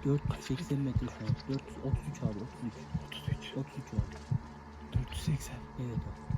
Abi 480 metre şu an. 433 abi 33. 33. 33 abi. 480. Evet abi.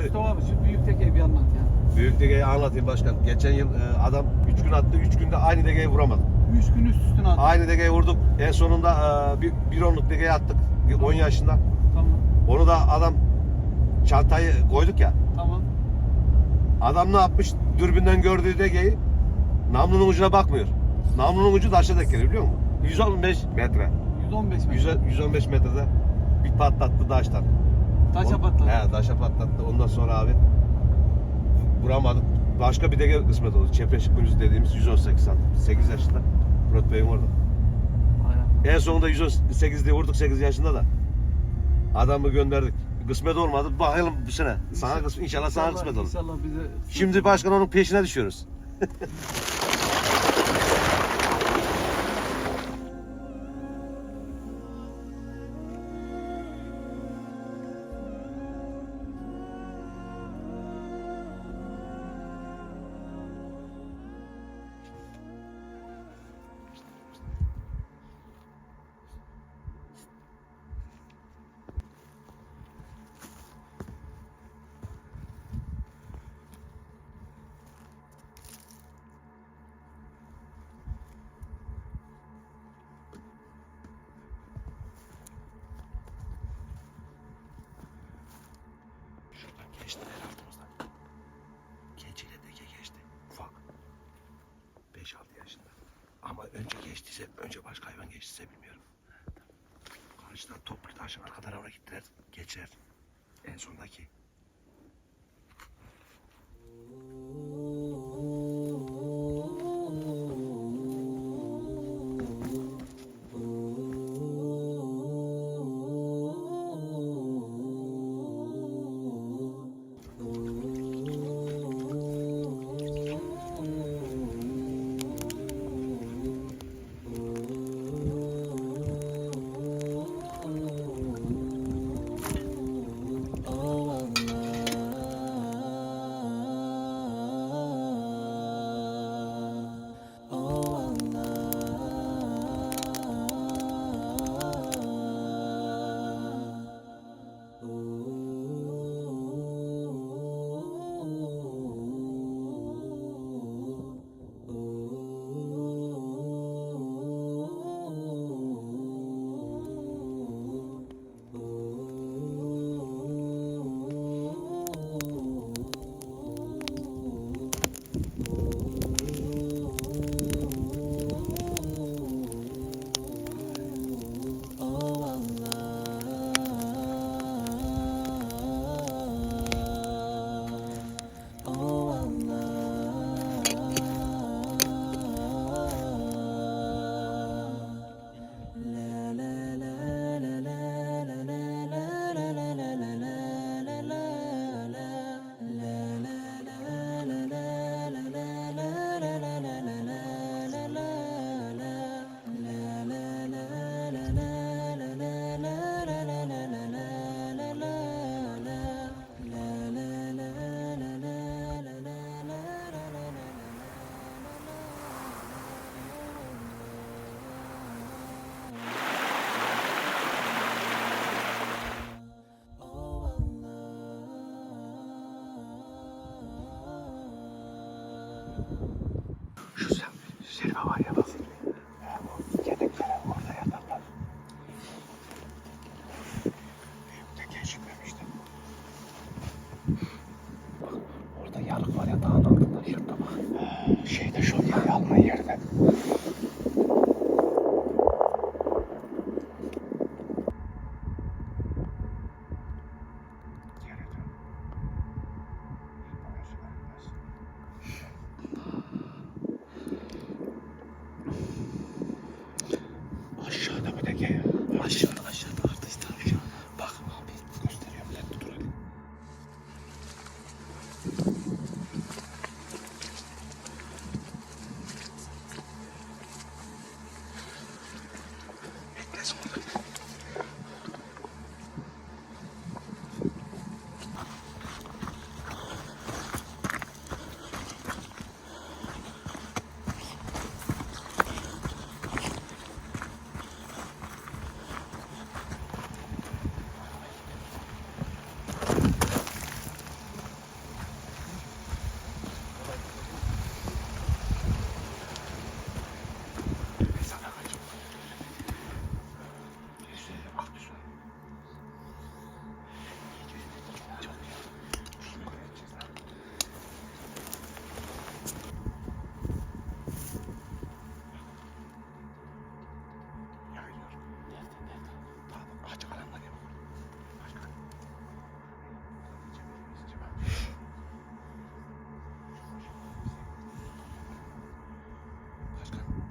Evet. Mustafa abi şu büyük tekeyi bir anlat ya. Büyük degeyi anlatayım başkan. Geçen yıl e, adam 3 gün attı. 3 günde aynı degeyi vuramadı. Üç gün üst üstüne at. Aynı degeyi vurduk. En sonunda e, bir, bir onluk degeyi attık. 10 yaşında. Tamam. Onu da adam çantayı koyduk ya. Tamam. Adam ne yapmış? Dürbünden gördüğü degeyi namlunun ucuna bakmıyor. Namlunun ucu taşa denk geliyor biliyor musun? 115 metre. 115 metre. 100 115 metrede bir patlattı taştan. Taşa patladı. He taşa patlattı. Ondan sonra abi vuramadık. Başka bir dege kısmet oldu. Çepeşik Münüz dediğimiz 118 santim. 8 yaşında. Murat Bey'in orada. Aynen. En sonunda 118 diye vurduk 8 yaşında da. Adamı gönderdik. Kısmet olmadı. Bakalım bu sene. Sana kısmet, inşallah sana kısmet olur. İnşallah bize. Şimdi başkan onun peşine düşüyoruz. Şuradan geçtiler altımızdan. Keçiyle dege geçti. Ufak. 5-6 yaşında. Ama önce geçtiyse, önce başka hayvan geçtiyse bilmiyorum. Karşıdan toplu taşın arka tarafına gittiler. Geçer. En sondaki.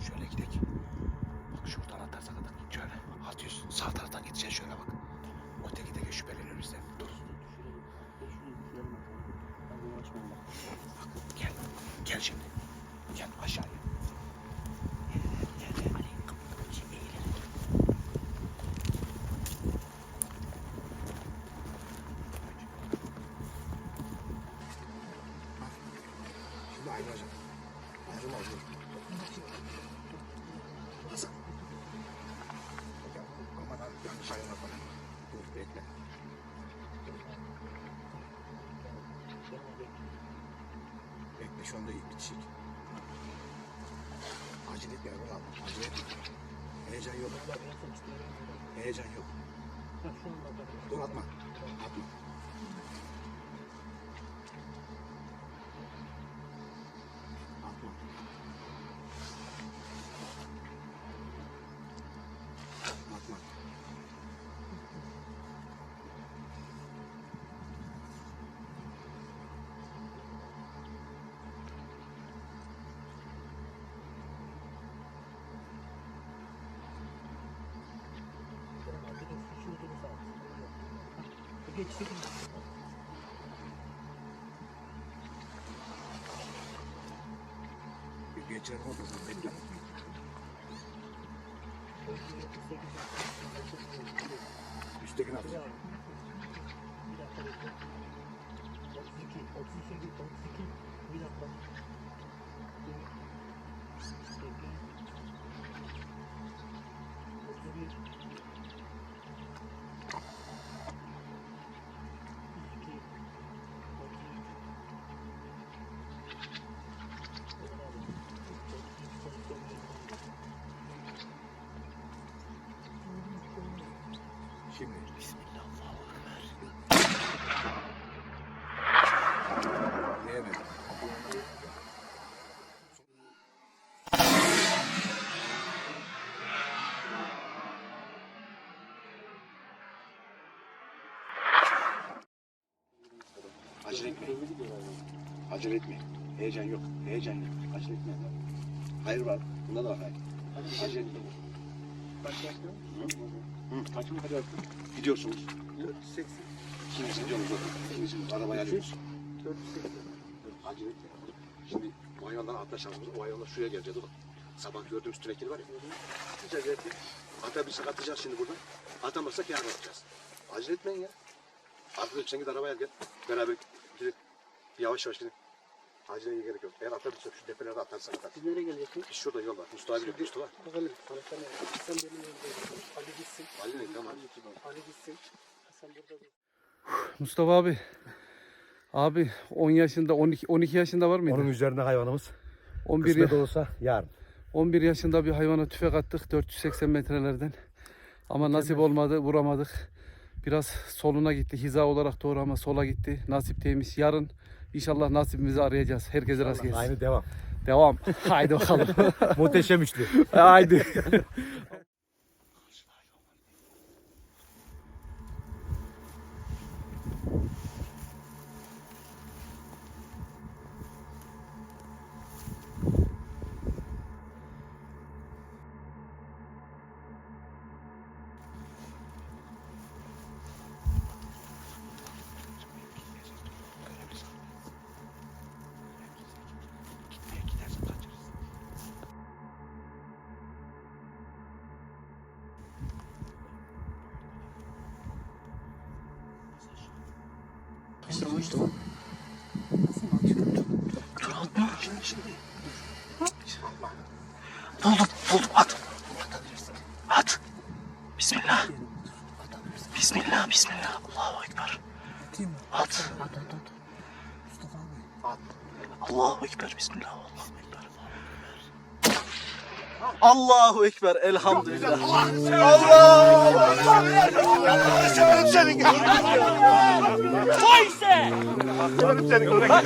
Şöyle gidelim. Bak şuradan atarsak adam git şöyle. Atıyorsun. Sağ taraftan gideceksin şöyle bak. Öteki de şüpheleniyor bizden. Dur. Bak, gel. Gel şimdi. Gel aşağıya. Şu anda bitişik. Acele etme Erman abi. Acele etme. Heyecan yok. Heyecan yok. Dur. Atma. Atma. Geçelim odasına. Bekle. Üsttekini atacağım. Şimdi. Diyemedim. Acele etmeyin. Acele etmeyin. Heyecan yok. Heyecan yok. Acele etmeyin. Hayır var. Bunda da var hayır. Acele etmeyin. Hı, kaç mı kadar gidiyorsunuz? 480. İkiniz gidiyorsunuz zaten. İkiniz arabaya alıyorsunuz. 480. Acele etme. Şimdi o hayvandan atlaşacağız. O hayvanlar şuraya geleceğiz. Bak. Sabah gördüğümüz tünekleri var ya. Atacağız ettik. Atabilsek atacağız şimdi buradan. Atamazsak yarın atacağız. Acele etmeyin ya. Arkadaş sen git arabaya gel. Beraber gidip yavaş yavaş gidin. Aceleye gerek yok. Eğer atabilsek şu tepelerde atarsak atar. Siz nereye geleceksiniz? Biz şurada yol var. Mustafa biliyor. Mustafa. Bakalım. Sen Sen benim yanımda. Ali gitsin. Ali ne tamam. Ali gitsin. Sen burada dur. Mustafa abi. Abi 10 yaşında 12 12 yaşında var mıydı? Onun üzerinde hayvanımız. 11 Kısmet ya- olursa yarın. 11 yaşında bir hayvana tüfek attık 480 metrelerden. Ama nasip olmadı, vuramadık. Biraz soluna gitti. Hiza olarak doğru ama sola gitti. Nasip değilmiş. Yarın inşallah nasibimizi arayacağız. Herkese rast gelsin. Aynı devam. Devam. Haydi bakalım. Muhteşem üçlü. Haydi. Buldum, buldum. At. At. Bismillah. Bismillah, bismillah. Allahu Ekber. At. At. Allahu Ekber, bismillah. Allahu Ekber. Allahu Ekber elhamdülillah.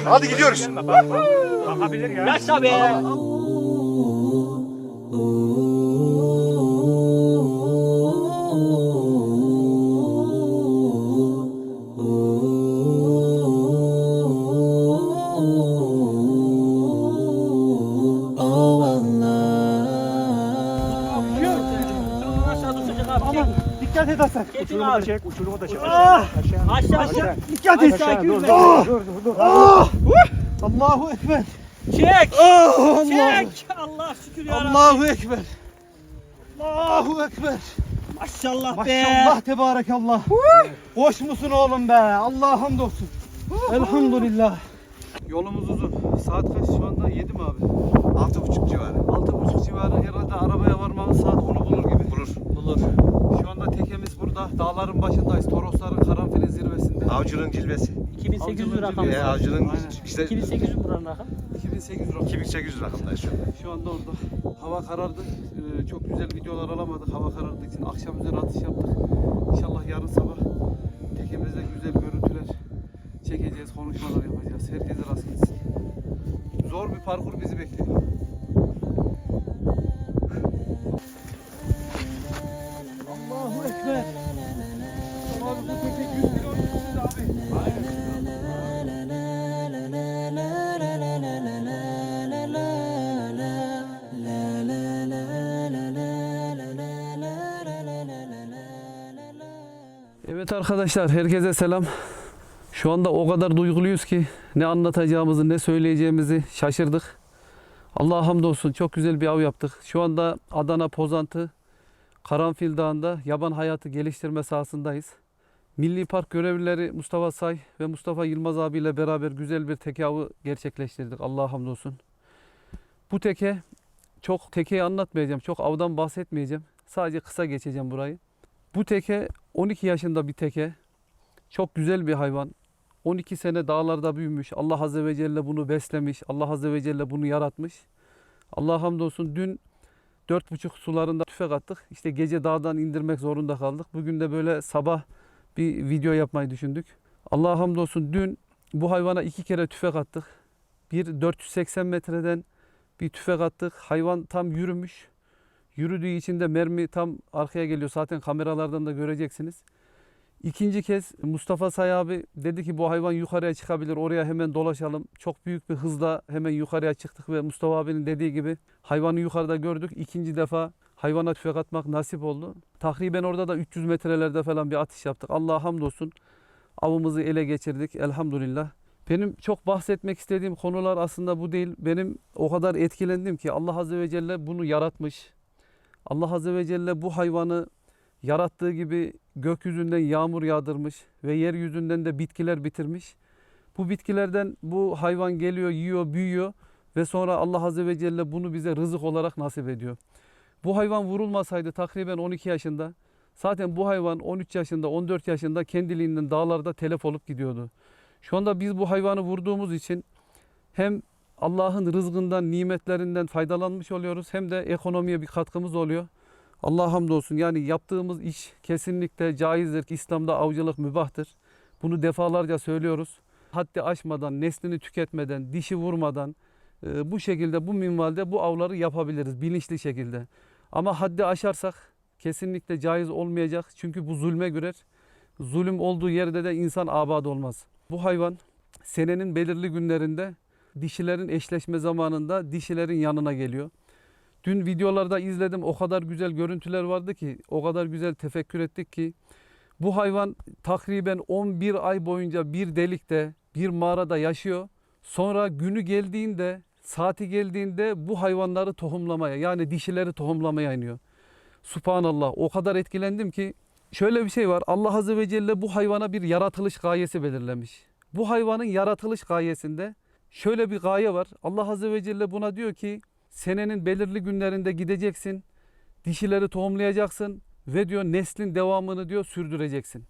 Hadi gidiyoruz. Dikkat et Hasan. Uçurumu da çek, uçurumu da çek. Ah! Aşağı, Aşağı aşağı. Dikkat et. Aşağı, dur, dur, Ah! dur, dur, dur. Allahu Ekber. Çek, Ah, Allah. çek. Allah şükür ya Rabbi. Allahu Ekber. Allahu Ekber. Maşallah be. Maşallah tebarekallah. Hoş musun oğlum be? Allah'a hamdolsun. Elhamdülillah. Yolumuz uzun. Saat kaç şu anda? 7 mi abi? 6.5 civarı. 6.30 civarı herhalde arabaya varmamız saat 10'u bulur gibi. Bulur. Bulur. Burada. Dağların başındayız. Torosların karanfilin zirvesinde. Avcının cilvesi. 2800 Avcının rakam. E, avcının işte 2800 buranın rakam. 2800 rakam. 2800 rakamdayız şu anda. Şu anda orada. Hava karardı. Ee, çok güzel videolar alamadık hava karardığı için. Akşam üzeri atış yaptık. İnşallah yarın sabah tekemizde güzel görüntüler çekeceğiz, konuşmalar yapacağız. Herkese rast gitsin. Zor bir parkur bizi bekliyor. Evet arkadaşlar herkese selam. Şu anda o kadar duyguluyuz ki ne anlatacağımızı ne söyleyeceğimizi şaşırdık. Allah'a hamdolsun çok güzel bir av yaptık. Şu anda Adana Pozantı Karanfil Dağı'nda yaban hayatı geliştirme sahasındayız. Milli Park görevlileri Mustafa Say ve Mustafa Yılmaz abiyle beraber güzel bir teke avı gerçekleştirdik. Allah'a hamdolsun. Bu teke çok tekeyi anlatmayacağım. Çok avdan bahsetmeyeceğim. Sadece kısa geçeceğim burayı. Bu teke 12 yaşında bir teke. Çok güzel bir hayvan. 12 sene dağlarda büyümüş. Allah Azze ve Celle bunu beslemiş. Allah Azze ve Celle bunu yaratmış. Allah hamdolsun dün dört buçuk sularında tüfek attık. İşte gece dağdan indirmek zorunda kaldık. Bugün de böyle sabah bir video yapmayı düşündük. Allah hamdolsun dün bu hayvana iki kere tüfek attık. Bir 480 metreden bir tüfek attık. Hayvan tam yürümüş. Yürüdüğü için de mermi tam arkaya geliyor. Zaten kameralardan da göreceksiniz. İkinci kez Mustafa Say abi dedi ki bu hayvan yukarıya çıkabilir. Oraya hemen dolaşalım. Çok büyük bir hızla hemen yukarıya çıktık ve Mustafa abinin dediği gibi hayvanı yukarıda gördük. İkinci defa hayvana tüfek atmak nasip oldu. Takriben orada da 300 metrelerde falan bir atış yaptık. Allah'a hamdolsun. Avımızı ele geçirdik. Elhamdülillah. Benim çok bahsetmek istediğim konular aslında bu değil. Benim o kadar etkilendim ki Allah Azze ve Celle bunu yaratmış. Allah Azze ve Celle bu hayvanı yarattığı gibi gökyüzünden yağmur yağdırmış ve yeryüzünden de bitkiler bitirmiş. Bu bitkilerden bu hayvan geliyor, yiyor, büyüyor ve sonra Allah Azze ve Celle bunu bize rızık olarak nasip ediyor. Bu hayvan vurulmasaydı takriben 12 yaşında zaten bu hayvan 13 yaşında, 14 yaşında kendiliğinden dağlarda telef olup gidiyordu. Şu anda biz bu hayvanı vurduğumuz için hem Allah'ın rızkından, nimetlerinden faydalanmış oluyoruz hem de ekonomiye bir katkımız oluyor. Allah hamdolsun yani yaptığımız iş kesinlikle caizdir. İslam'da avcılık mübahtır. Bunu defalarca söylüyoruz. Haddi aşmadan, neslini tüketmeden, dişi vurmadan e, bu şekilde bu minvalde bu avları yapabiliriz bilinçli şekilde. Ama haddi aşarsak kesinlikle caiz olmayacak. Çünkü bu zulme girer. Zulüm olduğu yerde de insan abad olmaz. Bu hayvan senenin belirli günlerinde dişilerin eşleşme zamanında dişilerin yanına geliyor. Dün videolarda izledim o kadar güzel görüntüler vardı ki o kadar güzel tefekkür ettik ki bu hayvan takriben 11 ay boyunca bir delikte bir mağarada yaşıyor. Sonra günü geldiğinde saati geldiğinde bu hayvanları tohumlamaya yani dişileri tohumlamaya iniyor. Subhanallah o kadar etkilendim ki şöyle bir şey var Allah Azze ve Celle bu hayvana bir yaratılış gayesi belirlemiş. Bu hayvanın yaratılış gayesinde şöyle bir gaye var. Allah Azze ve Celle buna diyor ki senenin belirli günlerinde gideceksin, dişileri tohumlayacaksın ve diyor neslin devamını diyor sürdüreceksin.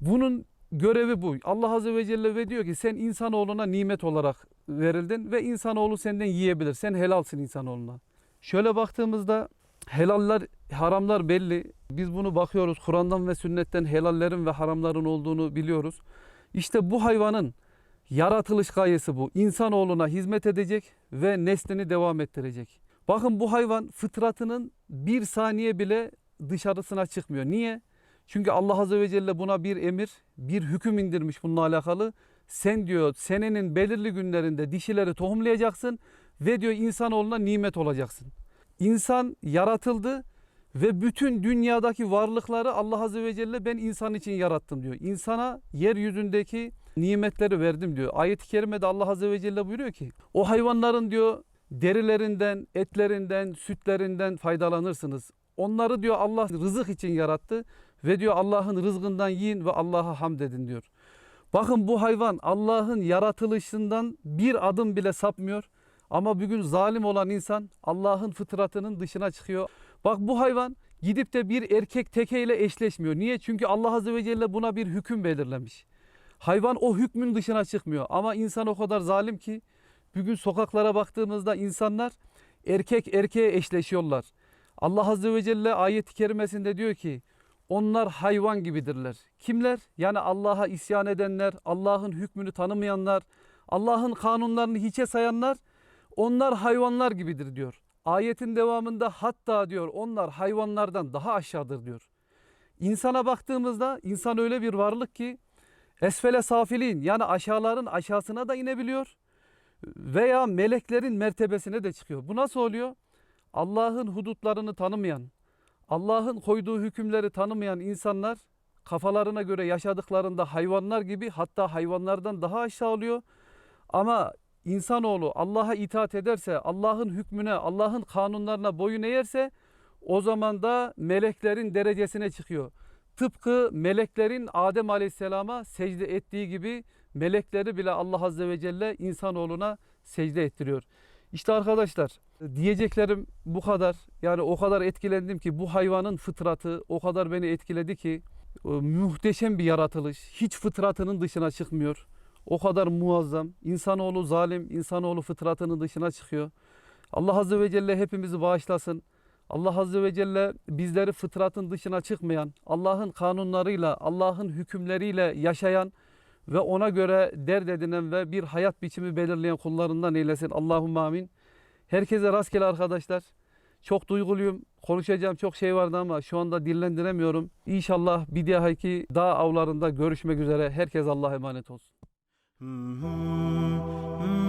Bunun görevi bu. Allah Azze ve Celle ve diyor ki sen insanoğluna nimet olarak verildin ve insanoğlu senden yiyebilir. Sen helalsin insanoğluna. Şöyle baktığımızda helaller, haramlar belli. Biz bunu bakıyoruz. Kur'an'dan ve sünnetten helallerin ve haramların olduğunu biliyoruz. İşte bu hayvanın yaratılış gayesi bu. İnsanoğluna hizmet edecek ve neslini devam ettirecek. Bakın bu hayvan fıtratının bir saniye bile dışarısına çıkmıyor. Niye? Çünkü Allah Azze ve Celle buna bir emir, bir hüküm indirmiş bununla alakalı. Sen diyor senenin belirli günlerinde dişileri tohumlayacaksın ve diyor insanoğluna nimet olacaksın. İnsan yaratıldı Ve bütün dünyadaki varlıkları Allah Azze ve Celle ben insan için yarattım diyor. İnsana yeryüzündeki nimetleri verdim diyor. Ayet-i kerimede Allah Azze ve Celle buyuruyor ki o hayvanların diyor derilerinden, etlerinden, sütlerinden faydalanırsınız. Onları diyor Allah rızık için yarattı ve diyor Allah'ın rızkından yiyin ve Allah'a hamd edin diyor. Bakın bu hayvan Allah'ın yaratılışından bir adım bile sapmıyor. Ama bugün zalim olan insan Allah'ın fıtratının dışına çıkıyor. Bak bu hayvan gidip de bir erkek tekeyle eşleşmiyor. Niye? Çünkü Allah Azze ve Celle buna bir hüküm belirlemiş. Hayvan o hükmün dışına çıkmıyor. Ama insan o kadar zalim ki bugün sokaklara baktığımızda insanlar erkek erkeğe eşleşiyorlar. Allah Azze ve Celle ayet-i kerimesinde diyor ki onlar hayvan gibidirler. Kimler? Yani Allah'a isyan edenler, Allah'ın hükmünü tanımayanlar, Allah'ın kanunlarını hiçe sayanlar onlar hayvanlar gibidir diyor. Ayetin devamında hatta diyor onlar hayvanlardan daha aşağıdır diyor. İnsana baktığımızda insan öyle bir varlık ki esfele safilin yani aşağıların aşağısına da inebiliyor veya meleklerin mertebesine de çıkıyor. Bu nasıl oluyor? Allah'ın hudutlarını tanımayan, Allah'ın koyduğu hükümleri tanımayan insanlar kafalarına göre yaşadıklarında hayvanlar gibi hatta hayvanlardan daha aşağı oluyor. Ama insanoğlu Allah'a itaat ederse, Allah'ın hükmüne, Allah'ın kanunlarına boyun eğerse o zaman da meleklerin derecesine çıkıyor. Tıpkı meleklerin Adem Aleyhisselam'a secde ettiği gibi melekleri bile Allah Azze ve Celle insanoğluna secde ettiriyor. İşte arkadaşlar diyeceklerim bu kadar. Yani o kadar etkilendim ki bu hayvanın fıtratı o kadar beni etkiledi ki e, muhteşem bir yaratılış. Hiç fıtratının dışına çıkmıyor. O kadar muazzam. İnsanoğlu zalim, insanoğlu fıtratının dışına çıkıyor. Allah Azze ve Celle hepimizi bağışlasın. Allah Azze ve Celle bizleri fıtratın dışına çıkmayan, Allah'ın kanunlarıyla, Allah'ın hükümleriyle yaşayan ve ona göre dert edinen ve bir hayat biçimi belirleyen kullarından eylesin. Allahümme amin. Herkese rastgele arkadaşlar. Çok duyguluyum. Konuşacağım çok şey vardı ama şu anda dillendiremiyorum. İnşallah bir dahaki dağ avlarında görüşmek üzere. Herkes Allah'a emanet olsun. Hmm, hmm, hmm.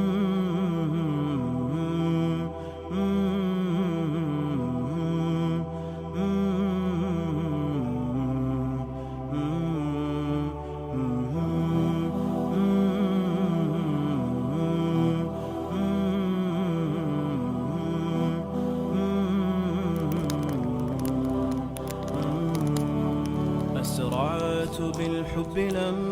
بالحب لم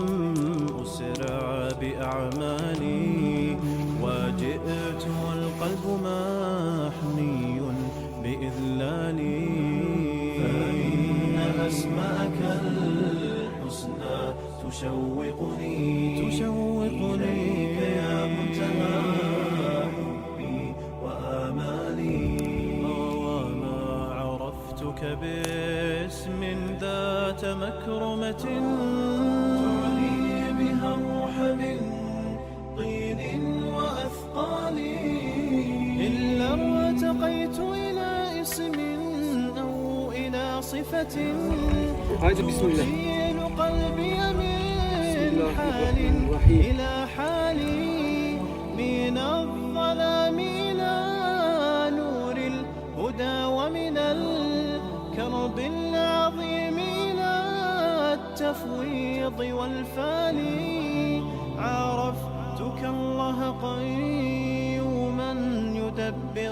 عرفتك باسم ذات مكرمة. تعني بها الروح من طين وأثقال. إلا ارتقيت إلى اسم أو إلى صفة. تزيل قلبي من حال إلى التفويض والفال عرفتك الله قيوما يدبر